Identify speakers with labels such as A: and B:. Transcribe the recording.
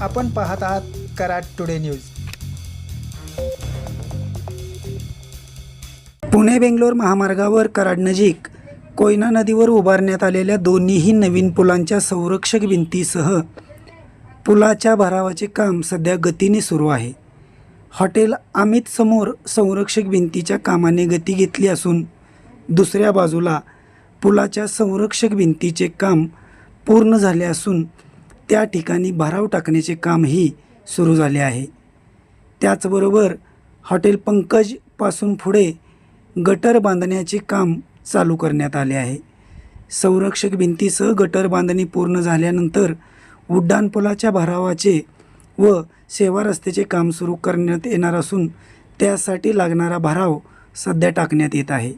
A: आपण पाहत आहात कराड टुडे न्यूज. पुणे बेंगलोर महामार्गावर कराड नजीक कोयना नदीवर उभारण्यात आलेल्या दोन्हीही नवीन पुलांच्या संरक्षक भिंतीसह पुलाच्या भरावाचे काम सध्या गतीने सुरू आहे. हॉटेल अमित समोर संरक्षक भिंतीच्या कामाने गती घेतली असून दुसऱ्या बाजूला पुलाच्या संरक्षक भिंतीचे काम पूर्ण झाले असून त्या ठिकाणी भराव टाकण्याचे कामही सुरू झाले आहे. त्याचबरोबर हॉटेल पंकजपासून पुढे गटर बांधण्याचे काम चालू करण्यात आले आहे. संरक्षक भिंतीसह गटर बांधणी पूर्ण झाल्यानंतर उड्डाणपुलाच्या भरावाचे व सेवा रस्त्याचे काम सुरू करण्यात येणार असून त्यासाठी लागणारा भराव सध्या टाकण्यात येत आहे.